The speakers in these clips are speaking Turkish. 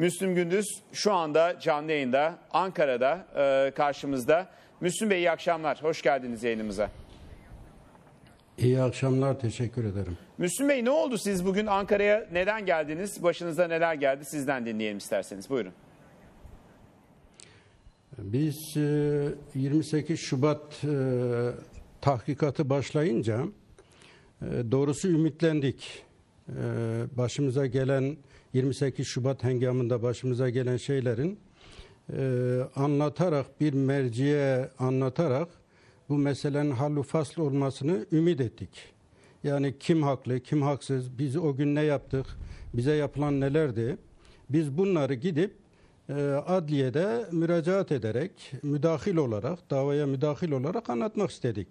Müslüm Gündüz şu anda canlı yayında Ankara'da e, karşımızda. Müslüm Bey iyi akşamlar. Hoş geldiniz yayınımıza. İyi akşamlar, teşekkür ederim. Müslüm Bey ne oldu siz bugün Ankara'ya neden geldiniz? Başınıza neler geldi? Sizden dinleyelim isterseniz. Buyurun. Biz e, 28 Şubat e, tahkikatı başlayınca e, doğrusu ümitlendik. E, Başımıza gelen 28 Şubat hengamında başımıza gelen şeylerin e, anlatarak bir merciye anlatarak bu meselenin hallu fasl olmasını ümit ettik. Yani kim haklı, kim haksız, biz o gün ne yaptık, bize yapılan nelerdi? Biz bunları gidip e, adliyede müracaat ederek, müdahil olarak, davaya müdahil olarak anlatmak istedik.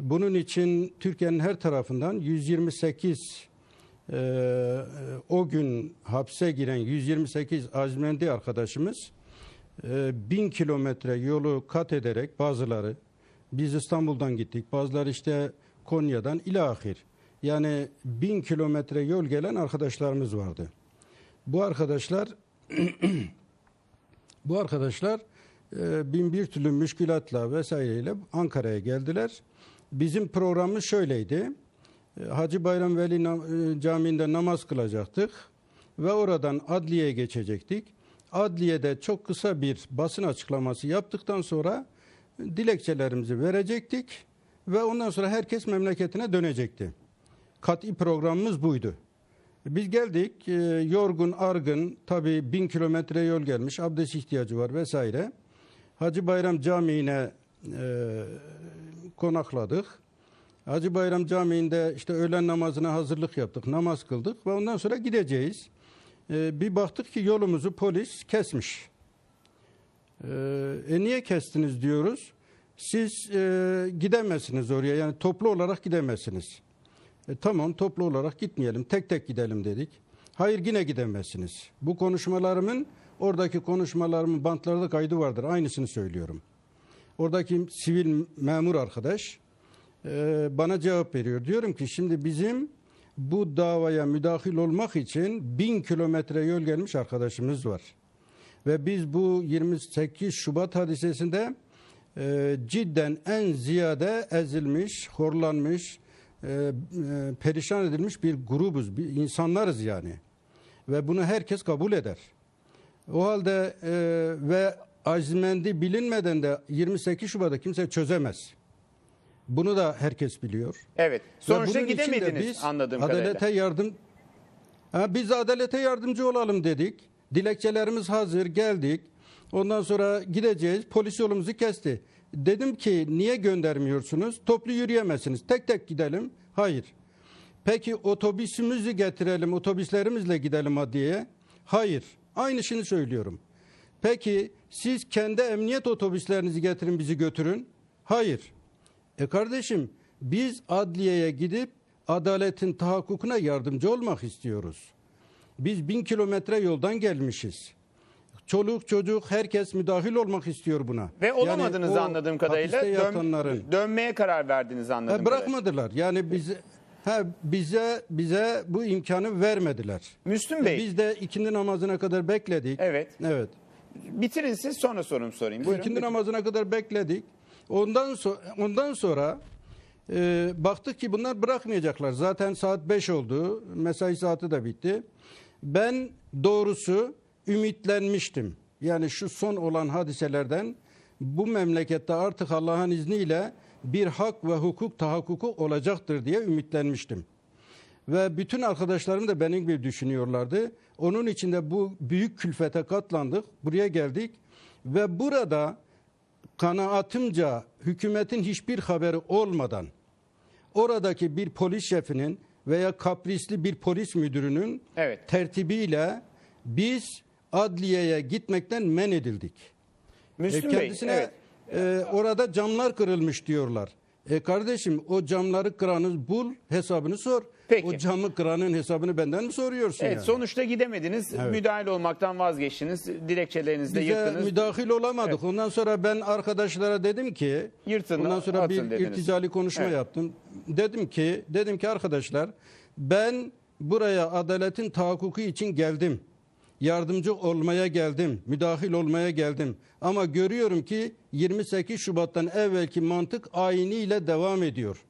Bunun için Türkiye'nin her tarafından 128 e, o gün hapse giren 128 azmendi arkadaşımız e, bin kilometre yolu kat ederek bazıları biz İstanbul'dan gittik bazıları işte Konya'dan ilahir yani bin kilometre yol gelen arkadaşlarımız vardı. Bu arkadaşlar bu arkadaşlar e, bin bir türlü müşkülatla vesaireyle Ankara'ya geldiler. Bizim programımız şöyleydi. E, Hacı Bayram Veli e, Camii'nde namaz kılacaktık ve oradan adliyeye geçecektik. Adliyede çok kısa bir basın açıklaması yaptıktan sonra dilekçelerimizi verecektik ve ondan sonra herkes memleketine dönecekti. Kat'i programımız buydu. Biz geldik, e, yorgun, argın, tabii bin kilometre yol gelmiş, abdest ihtiyacı var vesaire. Hacı Bayram Camii'ne e, konakladık. Hacı Bayram Camii'nde işte öğlen namazına hazırlık yaptık, namaz kıldık ve ondan sonra gideceğiz. E, bir baktık ki yolumuzu polis kesmiş. E, e, niye kestiniz diyoruz. Siz e, gidemezsiniz oraya yani toplu olarak gidemezsiniz. E, tamam toplu olarak gitmeyelim tek tek gidelim dedik. Hayır yine gidemezsiniz. Bu konuşmalarımın oradaki konuşmalarımın bantlarda kaydı vardır. Aynısını söylüyorum. Oradaki sivil memur arkadaş e, bana cevap veriyor. Diyorum ki şimdi bizim bu davaya müdahil olmak için bin kilometre yol gelmiş arkadaşımız var. Ve biz bu 28 Şubat hadisesinde e, cidden en ziyade ezilmiş, horlanmış, e, e, perişan edilmiş bir grubuz, bir insanlarız yani. Ve bunu herkes kabul eder. O halde e, ve azmendi bilinmeden de 28 Şubat'ta kimse çözemez. Bunu da herkes biliyor. Evet. Ve Sonuçta gidemediniz biz anladığım adalete kadarıyla. yardım ha, biz adalete yardımcı olalım dedik. Dilekçelerimiz hazır geldik. Ondan sonra gideceğiz. Polis yolumuzu kesti. Dedim ki niye göndermiyorsunuz? Toplu yürüyemezsiniz. Tek tek gidelim. Hayır. Peki otobüsümüzü getirelim, otobüslerimizle gidelim adliyeye. Hayır. Aynısını söylüyorum. Peki siz kendi emniyet otobüslerinizi getirin bizi götürün. Hayır. E kardeşim biz adliyeye gidip adaletin tahakkukuna yardımcı olmak istiyoruz. Biz bin kilometre yoldan gelmişiz. Çoluk çocuk herkes müdahil olmak istiyor buna. Ve olamadınız o anladığım kadarıyla. Dön- yatanların dönmeye karar verdiniz anladığım Ha, kadarıyla. bırakmadılar. Yani bize ha, bize bize bu imkanı vermediler. Müslüm Bey, Biz de ikindi namazına kadar bekledik. Evet. Evet. bitirin siz sonra sorum sorayım. Buyurun. İkindi namazına kadar bekledik. Ondan sonra ondan sonra e, baktık ki bunlar bırakmayacaklar. Zaten saat 5 oldu. Mesai saati de bitti. Ben doğrusu ümitlenmiştim. Yani şu son olan hadiselerden bu memlekette artık Allah'ın izniyle bir hak ve hukuk tahakkuku olacaktır diye ümitlenmiştim. Ve bütün arkadaşlarım da benim gibi düşünüyorlardı. Onun için de bu büyük külfete katlandık. Buraya geldik. Ve burada kanaatimce hükümetin hiçbir haberi olmadan oradaki bir polis şefinin veya kaprisli bir polis müdürünün Evet. tertibiyle biz adliyeye gitmekten men edildik. E, Müslüm Bey, kendisine evet. e, orada camlar kırılmış diyorlar. E kardeşim o camları kıranı bul hesabını sor. Peki. O camı kıranın hesabını benden mi soruyorsun Evet, yani? sonuçta gidemediniz. Müdahil olmaktan vazgeçtiniz. Dilekçelerinizi de Bize yırttınız. müdahil olamadık. Ondan sonra ben arkadaşlara dedim ki Yırtın, ondan sonra bir dediniz. irticali konuşma Evet. yaptım. Dedim ki dedim ki arkadaşlar ben buraya adaletin tahakkuku için geldim. yardımcı olmaya geldim, müdahil olmaya geldim. Ama görüyorum ki 28 Şubat'tan evvelki mantık ayiniyle devam ediyor.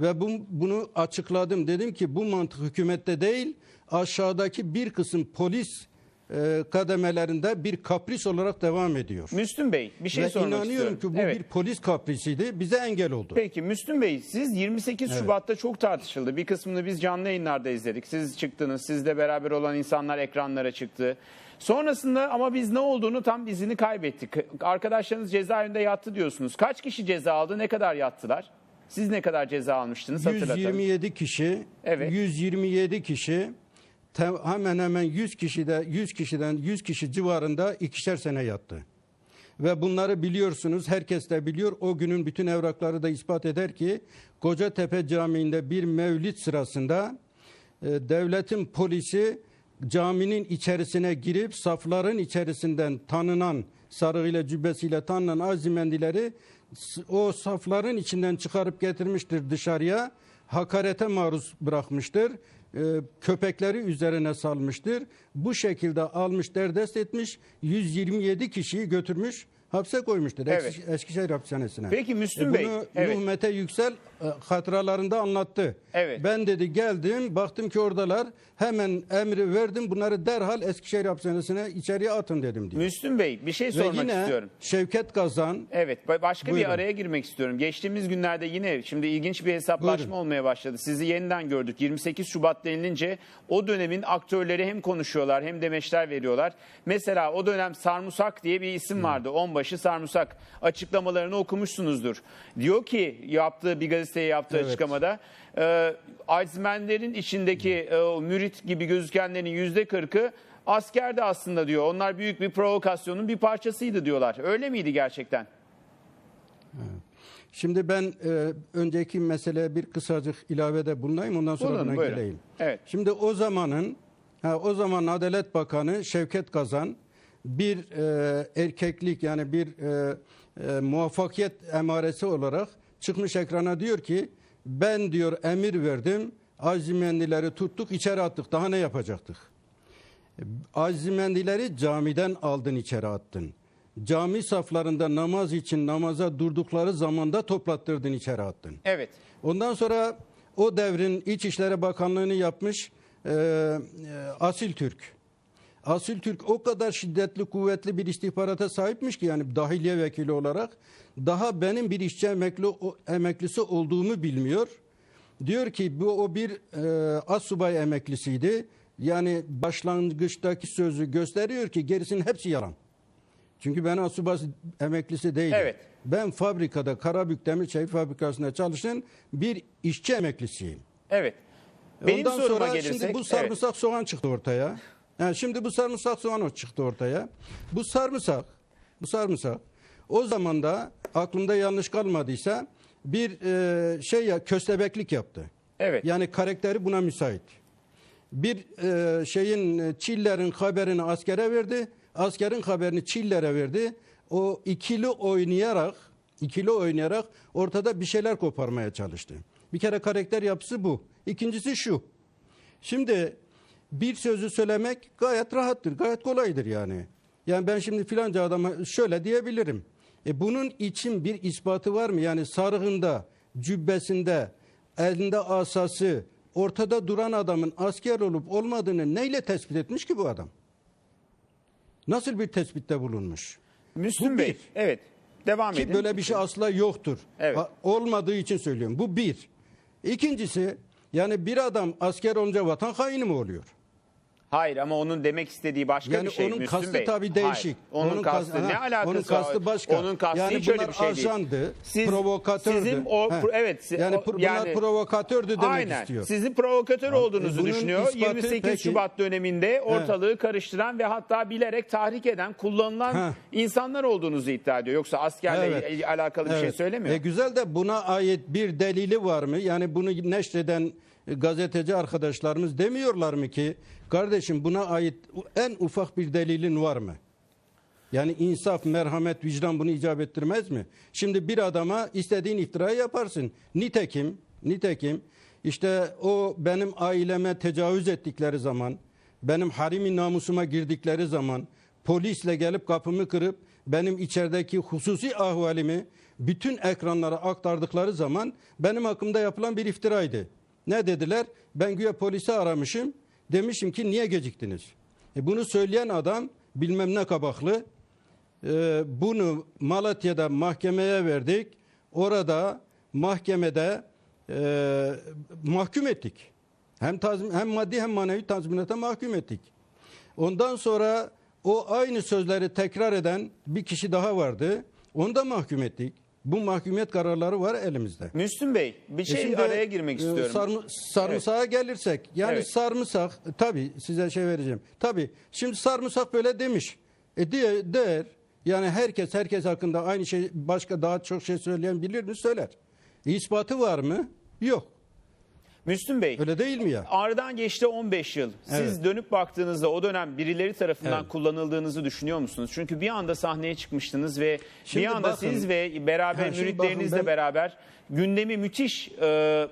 Ve bu, bunu açıkladım. Dedim ki bu mantık hükümette değil, aşağıdaki bir kısım polis e, kademelerinde bir kapris olarak devam ediyor. Müslüm Bey bir şey Ve sormak inanıyorum istiyorum. ki bu Evet. bir polis kaprisiydi. Bize engel oldu. Peki Müslüm Bey siz 28 Şubat'ta çok tartışıldı. Bir kısmını biz canlı yayınlarda izledik. Siz çıktınız. Sizle beraber olan insanlar ekranlara çıktı. Sonrasında ama biz ne olduğunu tam izini kaybettik. Arkadaşlarınız cezaevinde yattı diyorsunuz. Kaç kişi ceza aldı? Ne kadar yattılar? Siz ne kadar ceza almıştınız hatırlatalım. 127 kişi, Evet. 127 kişi hemen hemen 100 kişide 100 kişiden 100 kişi civarında ikişer sene yattı. Ve bunları biliyorsunuz, herkes de biliyor. O günün bütün evrakları da ispat eder ki Kocatepe Camii'nde bir mevlid sırasında e, devletin polisi caminin içerisine girip safların içerisinden tanınan sarığıyla cübbesiyle tanınan azimendileri o safların içinden çıkarıp getirmiştir dışarıya. Hakarete maruz bırakmıştır. E, köpekleri üzerine salmıştır. Bu şekilde almış derdest etmiş 127 kişiyi götürmüş hapse koymuştur Evet. Eski- Eskişehir hapishanesine. Peki Müslüm E, Bey, Bunu evet. Nuh Mete Yüksel e, hatıralarında anlattı. Evet. Ben dedi geldim baktım ki oradalar hemen emri verdim bunları derhal Eskişehir hapishanesine içeriye atın dedim diyor. Müslüm Bey bir şey Ve sormak yine istiyorum. Şevket Kazan Evet ba- başka bir Buyurun. araya girmek istiyorum. Geçtiğimiz günlerde yine şimdi ilginç bir hesaplaşma Buyurun. olmaya başladı. Sizi yeniden gördük. 28 Şubat denilince o dönemin aktörleri hem konuşuyorlar hem demeçler veriyorlar. Mesela o dönem Sarmusak diye bir isim vardı. Onbaşı Sarmusak. Açıklamalarını okumuşsunuzdur. Diyor ki yaptığı bir gazeteye yaptığı Evet. açıklamada e, Alzmenlerin içindeki e, o mürit gibi gözükenlerin yüzde kırkı askerde aslında diyor. Onlar büyük bir provokasyonun bir parçasıydı diyorlar. Öyle miydi gerçekten? Şimdi ben e, önceki meseleye bir kısacık ilavede bulunayım ondan sonra Bulunun, buna buyurun. geleyim. Evet. Şimdi o zamanın ha, o zaman Adalet Bakanı Şevket Kazan bir e, erkeklik yani bir e, e, muvaffakiyet emaresi olarak çıkmış ekrana diyor ki ben diyor emir verdim azimendileri tuttuk içeri attık daha ne yapacaktık? Azimendileri camiden aldın içeri attın. Cami saflarında namaz için namaza durdukları zamanda toplattırdın içeri attın. Evet. Ondan sonra o devrin İçişleri Bakanlığı'nı yapmış e, e, Asil Türk. Asil Türk o kadar şiddetli, kuvvetli bir istihbarata sahipmiş ki yani dahiliye vekili olarak daha benim bir işçi emekli, emeklisi olduğumu bilmiyor. Diyor ki bu o bir e, assubay emeklisiydi. Yani başlangıçtaki sözü gösteriyor ki gerisinin hepsi yalan. Çünkü ben asubay emeklisi değilim. Evet. Ben fabrikada Karabük Demir Çelik Fabrikası'nda çalışan bir işçi emeklisiyim. Evet. Benim Ondan sonra gelirsek. şimdi bu sarımsak soğan çıktı ortaya. Yani şimdi bu sarımsak soğan o çıktı ortaya. Bu sarımsak, bu sarımsak o zaman da aklımda yanlış kalmadıysa bir e, şey ya köstebeklik yaptı. Evet. Yani karakteri buna müsait. Bir e, şeyin e, Çillerin haberini askere verdi. Askerin haberini Çillere verdi. O ikili oynayarak ikili oynayarak ortada bir şeyler koparmaya çalıştı. Bir kere karakter yapısı bu. İkincisi şu. Şimdi bir sözü söylemek gayet rahattır, gayet kolaydır yani. Yani ben şimdi filanca adama şöyle diyebilirim. E bunun için bir ispatı var mı? Yani sarığında, cübbesinde, elinde asası, ortada duran adamın asker olup olmadığını neyle tespit etmiş ki bu adam? Nasıl bir tespitte bulunmuş? Müslüm Bu Bey. bir. Evet. Devam Ki edin. böyle bir şey asla yoktur. Evet. Ha, olmadığı için söylüyorum. Bu bir. İkincisi yani bir adam asker olunca vatan haini mi oluyor? Hayır ama onun demek istediği başka Yani bir şey. onun Müslüm kastı Bey. tabii Hayır. değişik. Onun, kastı kas- ne ha, alakası Onun kastı başka. Onun kastı yani hiç öyle bir şey değil. ajandı, Siz- provokatördü. Sizin o Ha. evet si- yani o- yani- bunlar provokatördü demek Aynen. istiyor. Sizin provokatör olduğunuzu bunun düşünüyor. ispatı 28 peki. Şubat döneminde ortalığı karıştıran ve hatta bilerek tahrik eden, kullanılan Ha. insanlar olduğunuzu iddia ediyor. Yoksa askerle Evet. alakalı bir şey Evet. söylemiyor. E, güzel de buna ait bir delili var mı? Yani bunu neşreden gazeteci arkadaşlarımız demiyorlar mı ki kardeşim buna ait en ufak bir delilin var mı? Yani insaf, merhamet, vicdan bunu icap ettirmez mi? Şimdi bir adama istediğin iftirayı yaparsın. Nitekim, nitekim işte o benim aileme tecavüz ettikleri zaman benim harimi namusuma girdikleri zaman polisle gelip kapımı kırıp benim içerideki hususi ahvalimi bütün ekranlara aktardıkları zaman benim hakkımda yapılan bir iftiraydı. Ne dediler? Ben güya polisi aramışım. Demişim ki niye geciktiniz? E bunu söyleyen adam bilmem ne kabaklı. E, bunu Malatya'da mahkemeye verdik. Orada mahkemede e, mahkum ettik. Hem, tazmin, hem maddi hem manevi tazminata mahkum ettik. Ondan sonra o aynı sözleri tekrar eden bir kişi daha vardı. Onu da mahkum ettik. Bu mahkumiyet kararları var elimizde. Müslüm Bey bir E şey şimdi, araya girmek e, istiyorum. sarmı- sarımsağa gelirsek yani Evet. sarımsak tabi size şey vereceğim. Tabi şimdi sarımsak böyle demiş. E diye der yani herkes herkes hakkında aynı şey başka daha çok şey söyleyen bilir mi söyler. E, ispatı var mı? Yok. Müslüm Bey Öyle değil mi ya? Aradan geçti 15 yıl. Siz Evet. dönüp baktığınızda o dönem birileri tarafından Evet. kullanıldığınızı düşünüyor musunuz? Çünkü bir anda sahneye çıkmıştınız ve Şimdi bir anda bakın- siz ve beraber müritlerinizle ben- beraber gündemi müthiş e,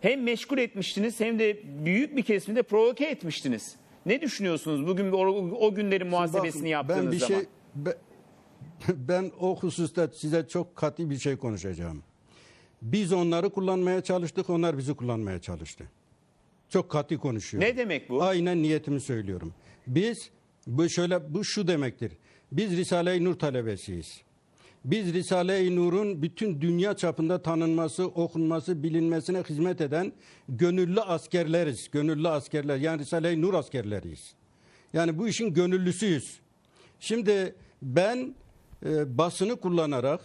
hem meşgul etmiştiniz hem de büyük bir kesimde provoke etmiştiniz. Ne düşünüyorsunuz bugün o, o günlerin muhasebesini Bakın, yaptığınız ben bir zaman? şey be- ben o hususta size çok katı bir şey konuşacağım. Biz onları kullanmaya çalıştık, onlar bizi kullanmaya çalıştı. Çok katı konuşuyorum. Ne demek bu? Aynen niyetimi söylüyorum. Biz bu şöyle bu şu demektir. Biz Risale-i Nur talebesiyiz. Biz Risale-i Nur'un bütün dünya çapında tanınması, okunması, bilinmesine hizmet eden gönüllü askerleriz. Gönüllü askerler. Yani Risale-i Nur askerleriyiz. Yani bu işin gönüllüsüyüz. Şimdi ben e, basını kullanarak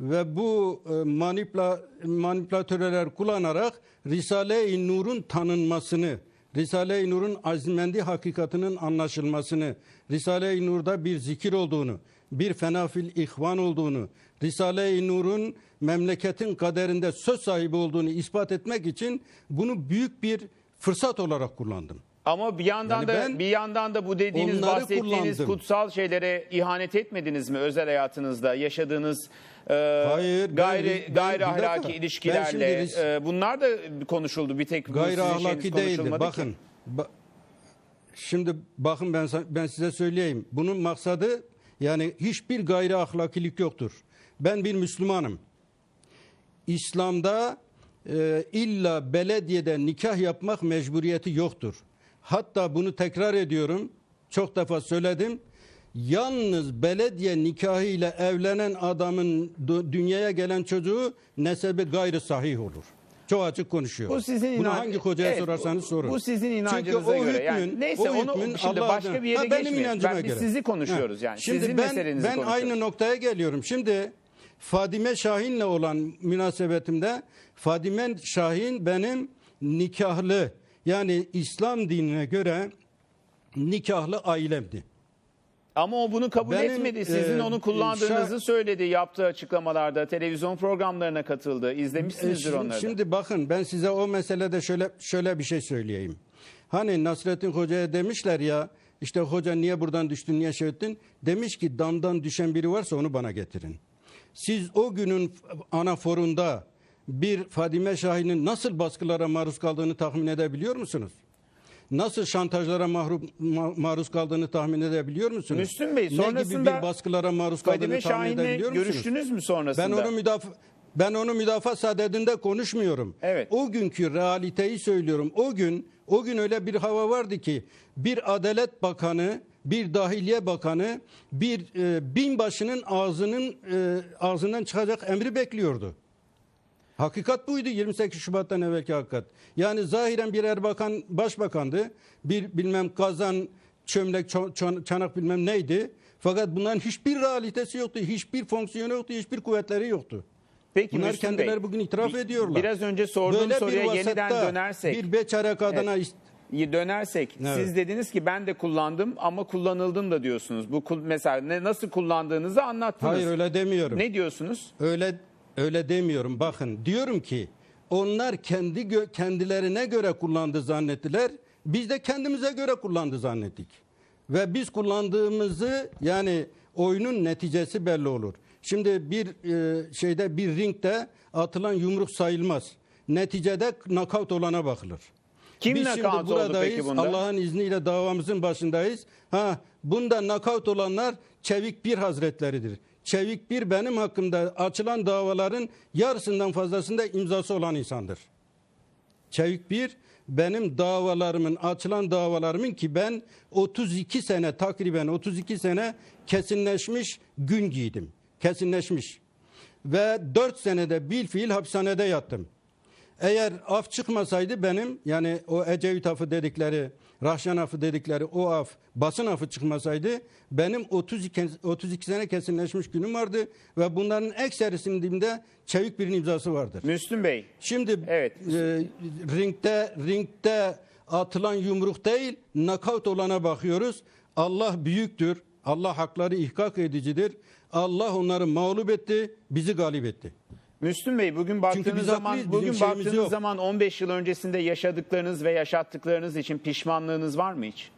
ve bu e, manipüla, manipülatörler kullanarak Risale-i Nur'un tanınmasını, Risale-i Nur'un azimendi hakikatinin anlaşılmasını, Risale-i Nur'da bir zikir olduğunu, bir fenafil ihvan olduğunu, Risale-i Nur'un memleketin kaderinde söz sahibi olduğunu ispat etmek için bunu büyük bir fırsat olarak kullandım. Ama bir yandan Yani da ben bir yandan da bu dediğiniz onları bahsettiğiniz kullandım. kutsal şeylere ihanet etmediniz mi özel hayatınızda yaşadığınız e, Hayır, ben- gayri ben- gayri bir dakika. ahlaki Ben şimdi ilişkilerle e, bunlar da konuşuldu bir tek bu Gayri sizin şeyiniz ahlaki değildir. konuşulmadı Bakın. ba- şimdi bakın ben sa- ben size söyleyeyim. Bunun maksadı yani hiçbir gayri ahlakilik yoktur. Ben bir Müslümanım. İslam'da e, illa belediyede nikah yapmak mecburiyeti yoktur. Hatta bunu tekrar ediyorum. Çok defa söyledim. Yalnız belediye nikahıyla evlenen adamın dü- dünyaya gelen çocuğu nesebi gayri sahih olur. Çok açık konuşuyor. Bu sizin Bunu inan- hangi hocaya Evet, sorarsanız sorun. Bu sizin Çünkü inancınıza o göre. Yani hükmün- neyse o onu hükmün şimdi Allah başka adına- bir yere Ha, benim geçmeyelim. inancıma Ben, biz göre. sizi konuşuyoruz Ha. yani. Şimdi Sizin ben, meselenizi ben konuşuyoruz. aynı noktaya geliyorum. Şimdi Fadime Şahin'le olan münasebetimde Fadime Şahin benim nikahlı yani İslam dinine göre nikahlı ailemdi. Ama o bunu kabul Benim, etmedi. Sizin e, onu kullandığınızı şah- söyledi yaptığı açıklamalarda. Televizyon programlarına katıldı. E, İzlemişsinizdir şimdi, onları. şimdi bakın ben size o meselede şöyle şöyle bir şey söyleyeyim. Hani Nasrettin Hoca'ya demişler ya işte hoca niye buradan düştün niye şey ettin? Demiş ki damdan düşen biri varsa onu bana getirin. Siz o günün anaforunda bir Fadime Şahin'in nasıl baskılara maruz kaldığını tahmin edebiliyor musunuz? Nasıl şantajlara mahrum, ma- maruz kaldığını tahmin edebiliyor musunuz? Müslüm Bey, ne gibi sonrasında bir baskılara maruz kaldığını Fadime tahmin edebiliyor musunuz? görüştünüz mü sonrasında? Ben onu müdafaa ben onu müdafaa sadedinde konuşmuyorum. Evet. O günkü realiteyi söylüyorum. O gün o gün öyle bir hava vardı ki bir Adalet Bakanı, bir Dahiliye Bakanı, bir e, binbaşının ağzının e, ağzından çıkacak emri bekliyordu. Hakikat buydu 28 Şubat'tan evvelki hakikat. Yani zahiren bir erbakan başbakandı. Bir bilmem kazan, çömlek, çanak bilmem neydi. Fakat bunların hiçbir realitesi yoktu. Hiçbir fonksiyonu yoktu. Hiçbir kuvvetleri yoktu. Peki Bunlar Müslüm kendileri Bey, bugün itiraf bi- ediyorlar. Biraz önce sorduğum Böyle bir soruya yeniden vasatta dönersek. Bir beçare kadına ist- dönersek Evet. siz dediniz ki ben de kullandım ama kullanıldım da diyorsunuz. Bu mesela ne nasıl kullandığınızı anlattınız. Hayır öyle demiyorum. Ne diyorsunuz? Öyle öyle demiyorum. Bakın diyorum ki onlar kendi gö- kendilerine göre kullandı zannettiler. Biz de kendimize göre kullandı zannettik. Ve biz kullandığımızı yani oyunun neticesi belli olur. Şimdi bir e, şeyde bir ringde atılan yumruk sayılmaz. Neticede nakavt olana bakılır. Kim Biz şimdi buradayız. Allah'ın izniyle davamızın başındayız. Ha, bunda nakavt olanlar Çevik Bir Hazretleridir. Çevik Bir benim hakkımda açılan davaların yarısından fazlasında imzası olan insandır. Çevik bir benim davalarımın açılan davalarımın ki ben 32 sene takriben 32 sene kesinleşmiş gün giydim. Kesinleşmiş. Ve 4 senede bil fiil hapishanede yattım. Eğer af çıkmasaydı benim yani o Ecevit afı dedikleri, Rahşan afı dedikleri o af, basın afı çıkmasaydı benim 32, 32 sene kesinleşmiş günüm vardı ve bunların ekserisinde çevik birinin imzası vardır. Müslüm Bey, Şimdi Evet. e, ringde ringde atılan yumruk değil, nakavt olana bakıyoruz. Allah büyüktür. Allah hakları ihkak edicidir. Allah onları mağlup etti, bizi galip etti. Müslüm Bey bugün baktığınız zaman haklıyız, bizim bugün şeyimiz baktığınız yok. zaman 15 yıl öncesinde yaşadıklarınız ve yaşattıklarınız için pişmanlığınız var mı hiç?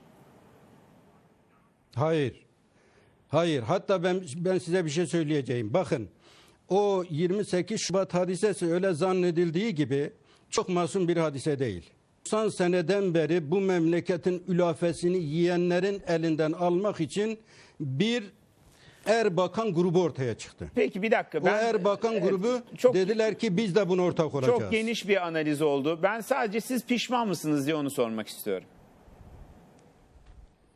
Hayır. Hayır. Hatta ben ben size bir şey söyleyeceğim. Bakın. O 28 Şubat hadisesi öyle zannedildiği gibi çok masum bir hadise değil. 90 seneden beri bu memleketin ülafesini yiyenlerin elinden almak için bir Erbakan grubu ortaya çıktı. Peki bir dakika. O Ben, Erbakan Evet, grubu çok, dediler ki biz de buna ortak olacağız. çok geniş bir analiz oldu. Ben sadece siz pişman mısınız diye onu sormak istiyorum.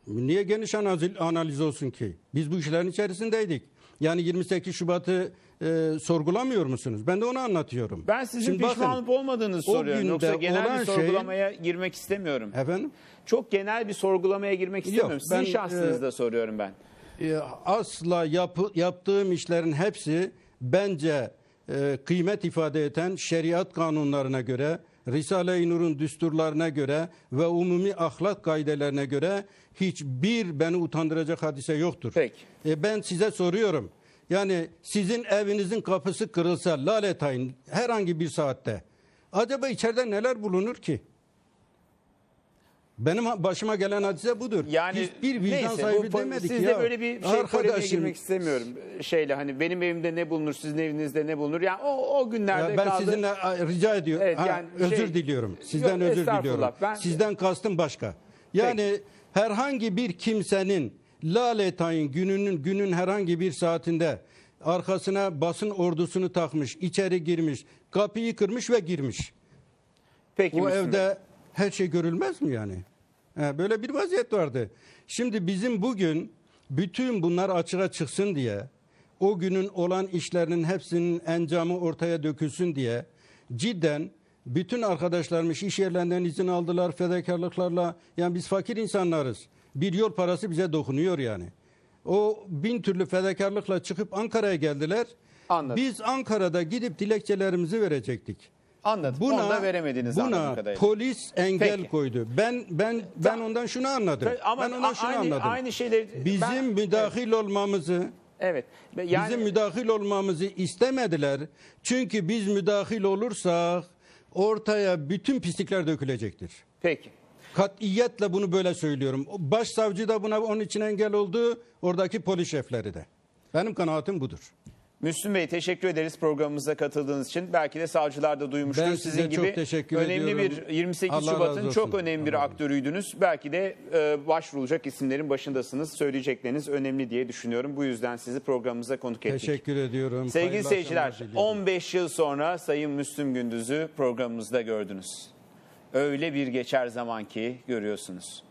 Niye geniş analiz, analiz olsun ki? Biz bu işlerin içerisindeydik. Yani 28 Şubat'ı e, sorgulamıyor musunuz? Ben de onu anlatıyorum. Ben sizin Şimdi pişman bakın, olup olmadığınızı o soruyorum. Yoksa genel bir şey- sorgulamaya girmek istemiyorum. Efendim? Çok genel bir sorgulamaya girmek istemiyorum. Sizin ben, şahsınızda e, soruyorum ben. E, asla yapı, yaptığım işlerin hepsi bence e, kıymet ifade eden şeriat kanunlarına göre, Risale-i Nur'un düsturlarına göre ve umumi ahlak kaidelerine göre hiçbir beni utandıracak hadise yoktur. Peki. E, ben size soruyorum. Yani sizin evinizin kapısı kırılsa laletayın herhangi bir saatte acaba içeride neler bulunur ki? Benim başıma gelen hadise budur. Yani Hiçbir vicdan neyse, sahibi bu, demedik sizde ya. böyle bir şey polemiğe girmek istemiyorum. Şeyle hani benim evimde ne bulunur, sizin evinizde ne bulunur? Yani o, o günlerde Ya ben kaldı. sizinle rica ediyorum. Evet, Ha, yani özür şey- diliyorum. Sizden Yok, özür diliyorum. Ben- Sizden kastım başka. Yani herhangi bir kimsenin Laletay'ın gününün günün herhangi bir saatinde arkasına basın ordusunu takmış, içeri girmiş, kapıyı kırmış ve girmiş. Peki O Müslüm Bey. evde her şey görülmez mi yani? He, böyle bir vaziyet vardı. Şimdi bizim bugün bütün bunlar açığa çıksın diye, o günün olan işlerinin hepsinin encamı ortaya dökülsün diye cidden bütün arkadaşlarımız iş yerlerinden izin aldılar fedakarlıklarla. Yani biz fakir insanlarız. Bir yol parası bize dokunuyor yani. O bin türlü fedakarlıkla çıkıp Ankara'ya geldiler. Anladım. Biz Ankara'da gidip dilekçelerimizi verecektik. Anladım. Onu da veremediniz buna kadarıyla. polis engel Peki. koydu. Ben ben ben ondan şunu anladım. Ama ben ondan şunu aynı, anladım. aynı şeyleri... Bizim ben- müdahil olmamızı Evet. evet. Yani, bizim müdahil olmamızı istemediler. Çünkü biz müdahil olursak ortaya bütün pislikler dökülecektir. Peki. Katiyetle bunu böyle söylüyorum. Başsavcı da buna onun için engel oldu. Oradaki polis şefleri de. Benim kanaatim budur. Müslüm Bey teşekkür ederiz programımıza katıldığınız için. Belki de savcılar da duymuştur. Ben Sizin gibi önemli ediyorum. bir 28 Allah Şubat'ın çok önemli bir aktörüydünüz. Belki de e, başvurulacak isimlerin başındasınız. Söyleyecekleriniz önemli diye düşünüyorum. Bu yüzden sizi programımıza konuk ettik. Teşekkür ediyorum. Sevgili Hayırlı seyirciler, akşamlar diliyorum. 15 yıl sonra Sayın Müslüm Gündüz'ü programımızda gördünüz. Öyle bir geçer zaman ki görüyorsunuz.